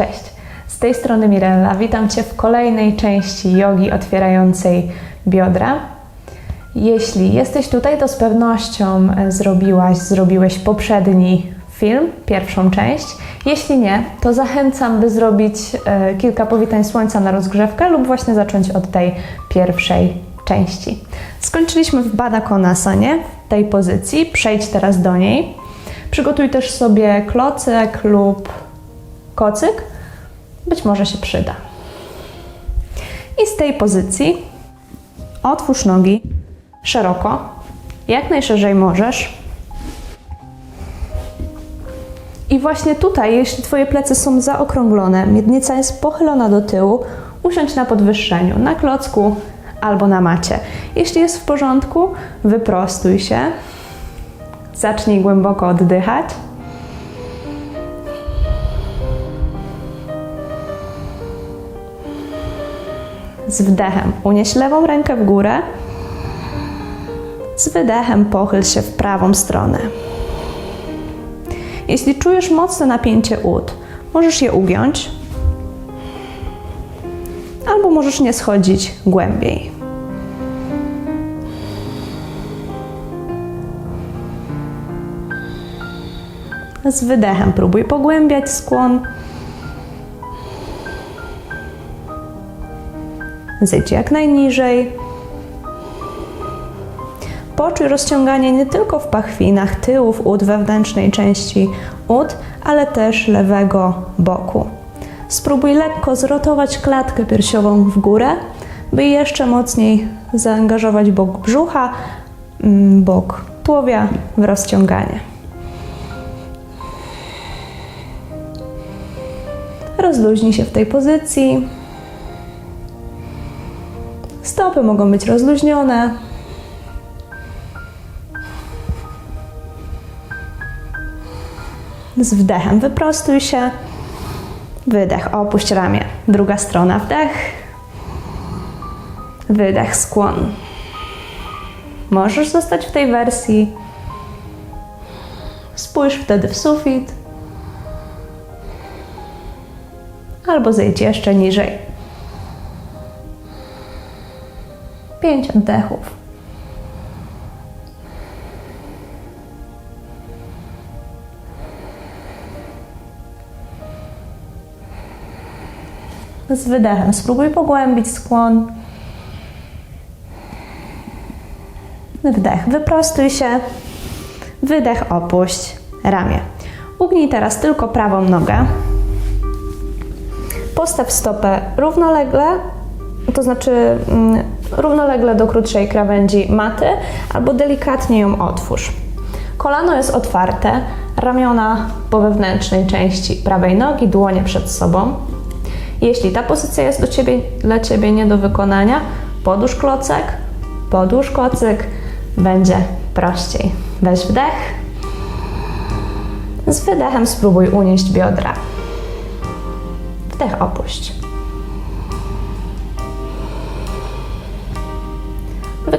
Cześć, z tej strony Mirella. Witam Cię w kolejnej części jogi otwierającej biodra. Jeśli jesteś tutaj, to z pewnością zrobiłaś, zrobiłeś poprzedni film, pierwszą część. Jeśli nie, to zachęcam, by zrobić e, kilka powitań słońca na rozgrzewkę lub właśnie zacząć od tej pierwszej części. Skończyliśmy w Bada Konasanie, w tej pozycji. Przejdź teraz do niej. Przygotuj też sobie klocek lub kocyk. Być może się przyda. I z tej pozycji otwórz nogi szeroko, jak najszerzej możesz. I właśnie tutaj, jeśli Twoje plecy są zaokrąglone, miednica jest pochylona do tyłu, usiądź na podwyższeniu, na klocku albo na macie. Jeśli jest w porządku, wyprostuj się, zacznij głęboko oddychać. Z wdechem unieś lewą rękę w górę, z wydechem pochyl się w prawą stronę. Jeśli czujesz mocne napięcie ud, możesz je ugiąć, albo możesz nie schodzić głębiej. Z wydechem próbuj pogłębiać skłon. Zejdź jak najniżej. Poczuj rozciąganie nie tylko w pachwinach, tyłów ud, wewnętrznej części ud, ale też lewego boku. Spróbuj lekko zrotować klatkę piersiową w górę, by jeszcze mocniej zaangażować bok brzucha, mm, bok tułowia w rozciąganie. Rozluźnij się w tej pozycji. Stopy mogą być rozluźnione. Z wdechem wyprostuj się. Wydech, opuść ramię. Druga strona, wdech. Wydech, skłon. Możesz zostać w tej wersji. Spójrz wtedy w sufit. Albo zejdź jeszcze niżej. Pięć oddechów. Z wydechem spróbuj pogłębić skłon. Wdech, wyprostuj się. Wydech, opuść ramię. Ugnij teraz tylko prawą nogę. Postaw stopę równolegle, to znaczy mm, równolegle do krótszej krawędzi maty, albo delikatnie ją otwórz. Kolano jest otwarte, ramiona po wewnętrznej części prawej nogi, dłonie przed sobą. Jeśli ta pozycja jest do ciebie, dla Ciebie nie do wykonania, podłóż klocek, podłóż kocyk, będzie prościej. Weź wdech. Z wydechem spróbuj unieść biodra. Wdech opuść.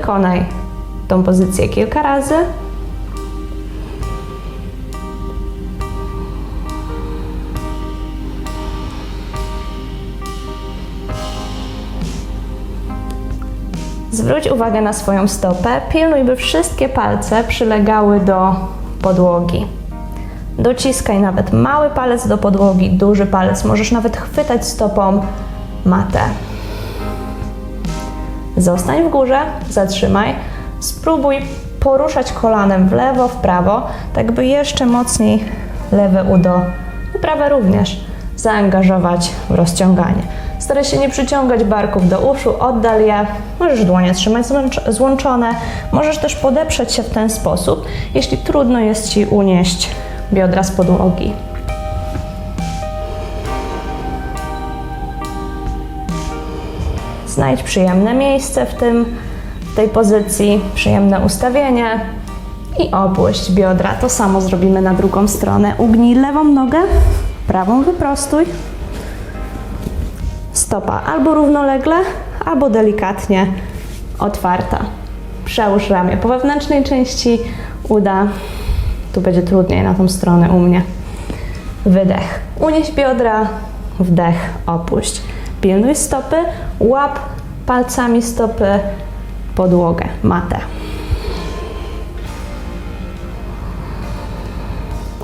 Wykonaj tą pozycję kilka razy. Zwróć uwagę na swoją stopę. Pilnuj, by wszystkie palce przylegały do podłogi. Dociskaj nawet mały palec do podłogi, duży palec. Możesz nawet chwytać stopą matę. Zostań w górze, zatrzymaj. Spróbuj poruszać kolanem w lewo, w prawo, tak by jeszcze mocniej lewe udo i prawe również zaangażować w rozciąganie. Staraj się nie przyciągać barków do uszu, oddal je. Możesz dłonie trzymać złączone, możesz też podeprzeć się w ten sposób, jeśli trudno jest Ci unieść biodra z podłogi. Znajdź przyjemne miejsce w, tym, tej pozycji, przyjemne ustawienie i opuść biodra. To samo zrobimy na drugą stronę. Ugnij lewą nogę, prawą wyprostuj. Stopa albo równolegle, albo delikatnie otwarta. Przełóż ramię po wewnętrznej części uda. Tu będzie trudniej na tą stronę u mnie. Wydech. Unieś biodra, wdech, opuść. Pilnuj stopy, łap palcami stopy podłogę, matę.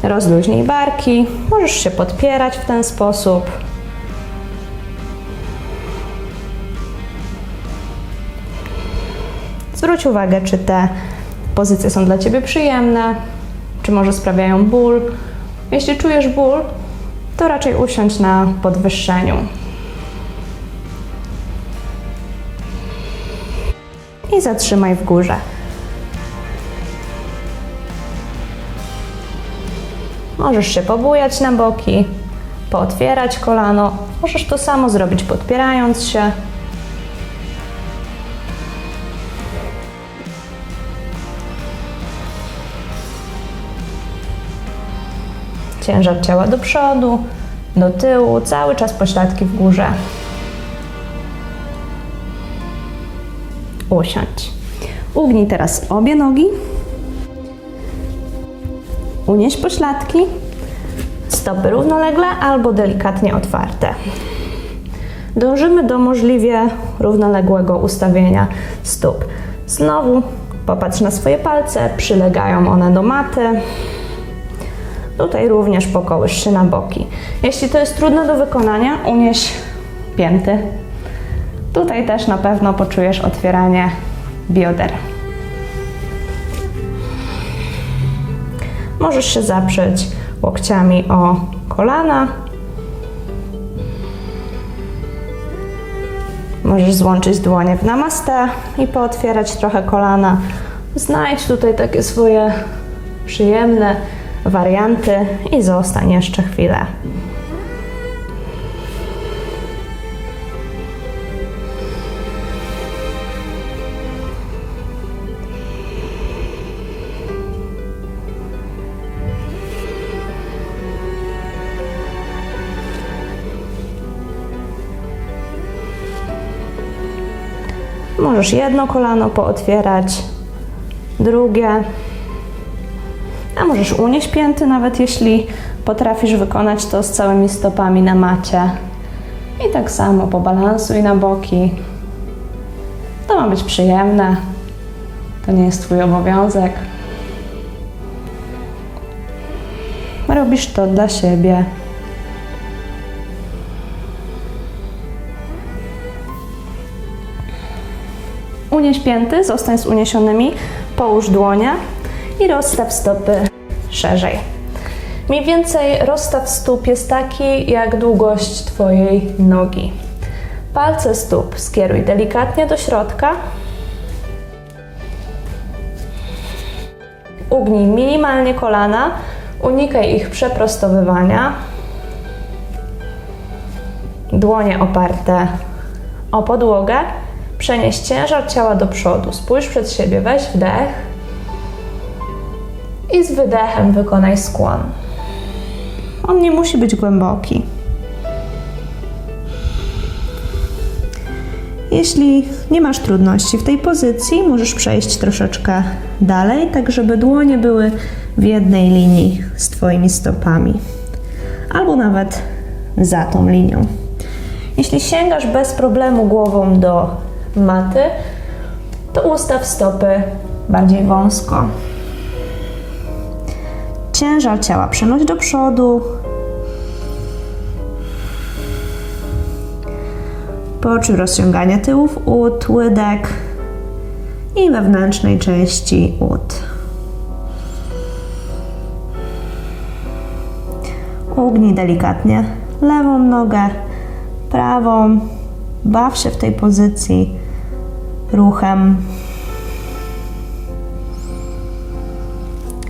Rozluźnij barki, możesz się podpierać w ten sposób. Zwróć uwagę, czy te pozycje są dla Ciebie przyjemne, czy może sprawiają ból. Jeśli czujesz ból, to raczej usiądź na podwyższeniu. I zatrzymaj w górze. Możesz się pobujać na boki, pootwierać kolano. Możesz to samo zrobić podpierając się. Ciężar ciała do przodu, do tyłu, cały czas pośladki w górze. Usiądź. Ugnij teraz obie nogi. Unieś pośladki. Stopy równolegle albo delikatnie otwarte. Dążymy do możliwie równoległego ustawienia stóp. Znowu popatrz na swoje palce, przylegają one do maty. Tutaj również pokołysz się na boki. Jeśli to jest trudne do wykonania, unieś pięty. Tutaj też na pewno poczujesz otwieranie bioder. Możesz się zaprzeć łokciami o kolana. Możesz złączyć dłonie w namaste i pootwierać trochę kolana. Znajdź tutaj takie swoje przyjemne warianty i zostań jeszcze chwilę. Możesz jedno kolano pootwierać, drugie. A możesz unieść pięty, nawet jeśli potrafisz wykonać to z całymi stopami na macie. I tak samo pobalansuj na boki. To ma być przyjemne. To nie jest Twój obowiązek. Robisz to dla siebie. Unieś pięty, zostań z uniesionymi, połóż dłonie i rozstaw stopy szerzej. Mniej więcej rozstaw stóp jest taki jak długość Twojej nogi. Palce stóp skieruj delikatnie do środka. Ugnij minimalnie kolana, unikaj ich przeprostowywania. Dłonie oparte o podłogę. Przenieś ciężar ciała do przodu. Spójrz przed siebie, weź wdech i z wydechem wykonaj skłon. On nie musi być głęboki. Jeśli nie masz trudności w tej pozycji, możesz przejść troszeczkę dalej, tak żeby dłonie były w jednej linii z Twoimi stopami, albo nawet za tą linią. Jeśli sięgasz bez problemu głową do maty, to ustaw stopy bardziej wąsko. Ciężar ciała przenoś do przodu. Poczuj rozciąganie tyłów ud, łydek i wewnętrznej części ud. Ugnij delikatnie lewą nogę, prawą. Baw się w tej pozycji ruchem.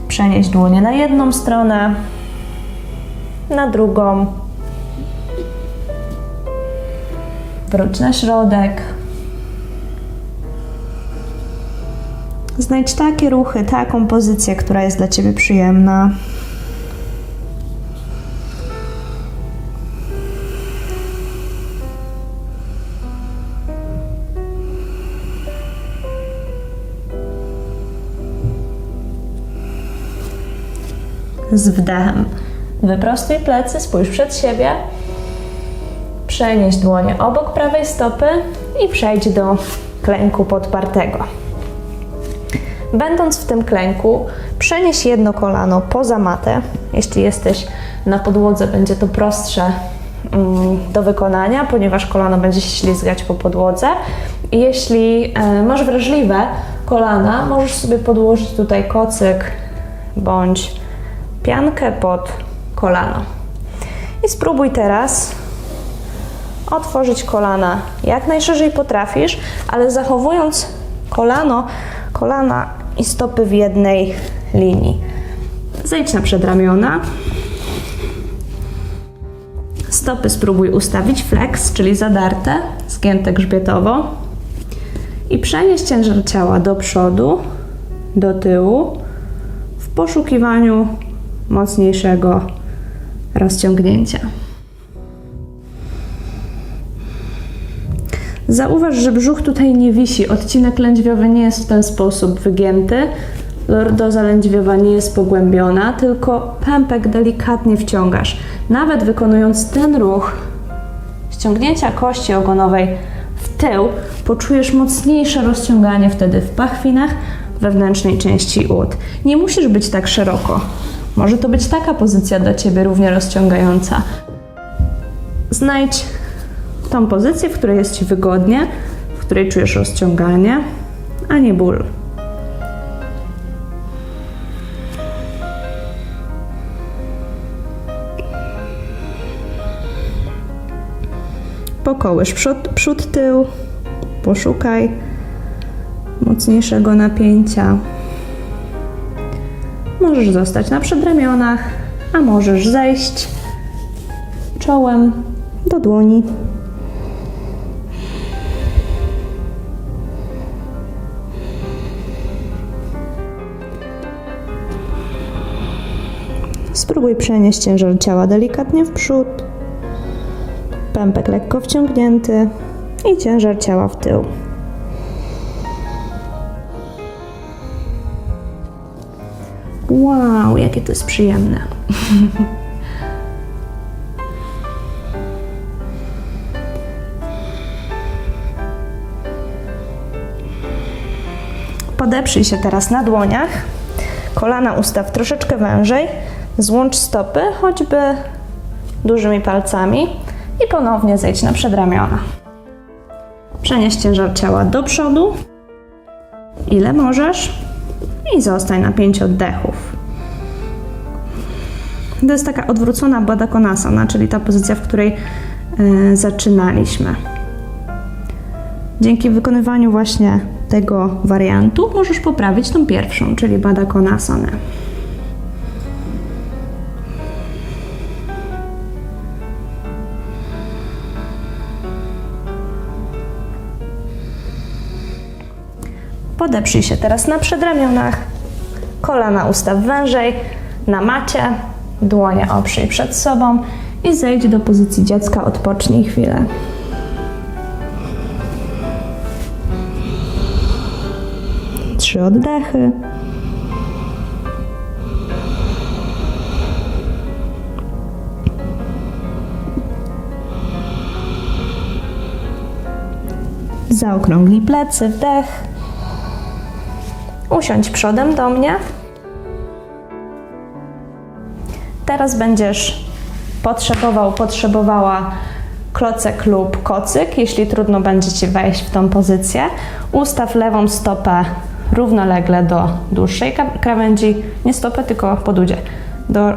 Przenieś dłonie na jedną stronę, na drugą. Wróć na środek. Znajdź takie ruchy, taką pozycję, która jest dla Ciebie przyjemna. Z wdechem. Wyprostuj plecy, spójrz przed siebie. Przenieś dłonie obok prawej stopy i przejdź do klęku podpartego. Będąc w tym klęku, przenieś jedno kolano poza matę. Jeśli jesteś na podłodze, będzie to prostsze mm, do wykonania, ponieważ kolano będzie się ślizgać po podłodze. Jeśli e, masz wrażliwe kolana, możesz sobie podłożyć tutaj kocyk bądź piankę pod kolano. I spróbuj teraz otworzyć kolana jak najszerzej potrafisz, ale zachowując kolano, kolana i stopy w jednej linii. Zejdź na przedramiona. Stopy spróbuj ustawić flex, czyli zadarte, zgięte grzbietowo. I przenieś ciężar ciała do przodu, do tyłu, w poszukiwaniu mocniejszego rozciągnięcia. Zauważ, że brzuch tutaj nie wisi. Odcinek lędźwiowy nie jest w ten sposób wygięty. Lordoza lędźwiowa nie jest pogłębiona, tylko pępek delikatnie wciągasz. Nawet wykonując ten ruch ściągnięcia kości ogonowej w tył, poczujesz mocniejsze rozciąganie wtedy w pachwinach, wewnętrznej części ud. Nie musisz być tak szeroko. Może to być taka pozycja dla Ciebie równie rozciągająca. Znajdź tą pozycję, w której jest Ci wygodnie, w której czujesz rozciąganie, a nie ból. Pokołysz przód, przód, tył, poszukaj mocniejszego napięcia. Możesz zostać na przedramionach, a możesz zejść czołem do dłoni. Spróbuj przenieść ciężar ciała delikatnie w przód, pępek lekko wciągnięty i ciężar ciała w tył. Wow, jakie to jest przyjemne. Podeprzyj się teraz na dłoniach. Kolana ustaw troszeczkę wężej. Złącz stopy, choćby dużymi palcami i ponownie zejdź na przedramiona. Przenieś ciężar ciała do przodu, ile możesz i zostań na 5 oddechów. To jest taka odwrócona Badakonasana, czyli ta pozycja, w której y, zaczynaliśmy. Dzięki wykonywaniu właśnie tego wariantu możesz poprawić tą pierwszą, czyli Badakonasanę. Podeprzyj się teraz na przedramionach, kolana ustaw wężej, na macie, dłonie oprzyj przed sobą i zejdź do pozycji dziecka, odpocznij chwilę. Trzy oddechy. Zaokrąglij plecy, wdech. Usiądź przodem do mnie. Teraz będziesz potrzebował, potrzebowała klocek lub kocyk, jeśli trudno będzie Ci wejść w tą pozycję. Ustaw lewą stopę równolegle do dłuższej krawędzi, nie stopę, tylko podudzie, do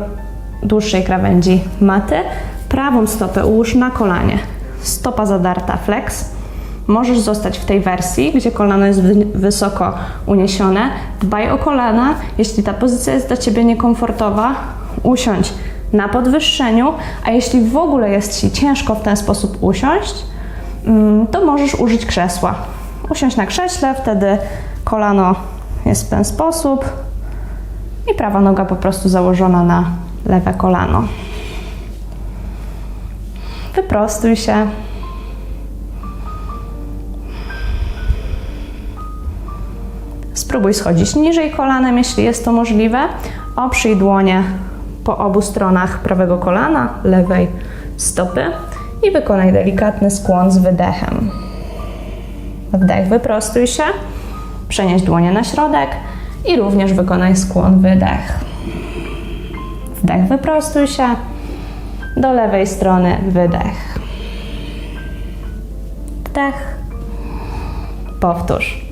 dłuższej krawędzi maty. Prawą stopę ułóż na kolanie. Stopa zadarta, flex. Możesz zostać w tej wersji, gdzie kolano jest wysoko uniesione. Dbaj o kolana. Jeśli ta pozycja jest dla Ciebie niekomfortowa, usiądź na podwyższeniu, a jeśli w ogóle jest Ci ciężko w ten sposób usiąść, mm, to możesz użyć krzesła. Usiądź na krześle, wtedy kolano jest w ten sposób i prawa noga po prostu założona na lewe kolano. Wyprostuj się. Spróbuj schodzić niżej kolanem, jeśli jest to możliwe. Oprzyj dłonie po obu stronach prawego kolana, lewej stopy i wykonaj delikatny skłon z wydechem. Wdech, wyprostuj się, przenieś dłonie na środek i również wykonaj skłon, wydech. Wdech, wyprostuj się, do lewej strony, wydech. Wdech, powtórz.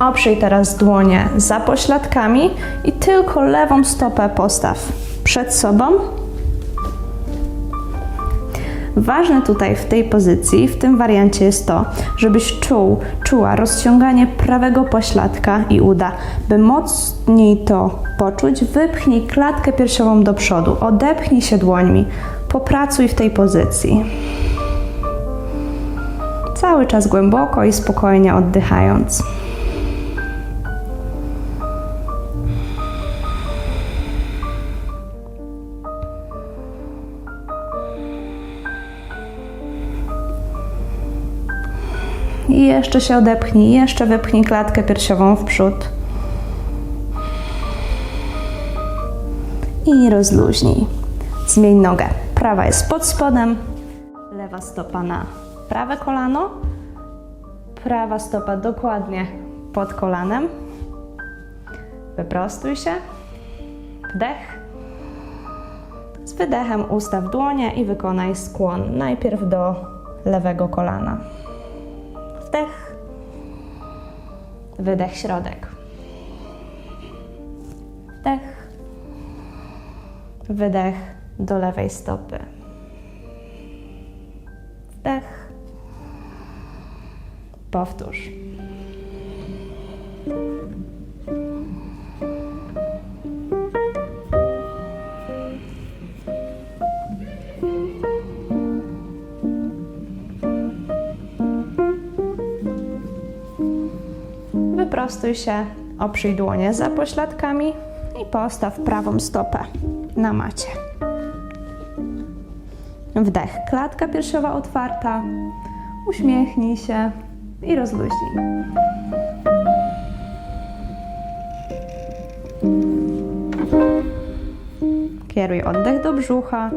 Oprzyj teraz dłonie za pośladkami i tylko lewą stopę postaw przed sobą. Ważne tutaj w tej pozycji, w tym wariancie jest to, żebyś czuł, czuła rozciąganie prawego pośladka i uda. By mocniej to poczuć, wypchnij klatkę piersiową do przodu, odepchnij się dłońmi, popracuj w tej pozycji. Cały czas głęboko i spokojnie oddychając. Jeszcze się odepchnij, jeszcze wypchnij klatkę piersiową w przód. I rozluźnij. Zmień nogę. Prawa jest pod spodem, lewa stopa na prawe kolano, prawa stopa dokładnie pod kolanem. Wyprostuj się. Wdech. Z wydechem ustaw dłonie i wykonaj skłon najpierw do lewego kolana. Wydech środek. Wdech. Wydech do lewej stopy. Wyprostuj się, oprzyj dłonie za pośladkami i postaw prawą stopę na macie. Wdech, klatka piersiowa otwarta, uśmiechnij się i rozluźnij. Kieruj oddech do brzucha.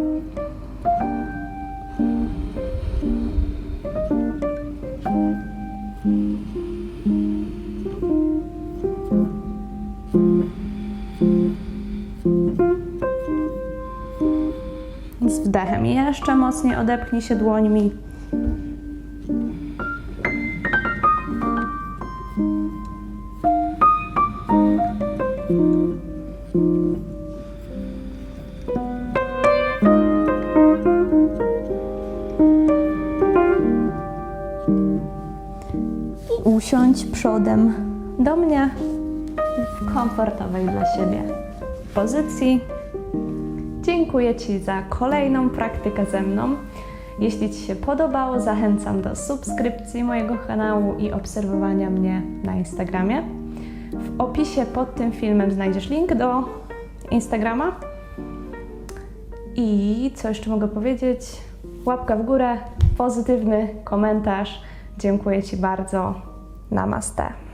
Wdechem jeszcze mocniej odepchnij się dłońmi. I usiądź przodem do mnie w komfortowej dla siebie pozycji. Dziękuję Ci za kolejną praktykę ze mną. Jeśli Ci się podobało, zachęcam do subskrypcji mojego kanału i obserwowania mnie na Instagramie. W opisie pod tym filmem znajdziesz link do Instagrama. I co jeszcze mogę powiedzieć? Łapka w górę, pozytywny komentarz. Dziękuję Ci bardzo. Namaste.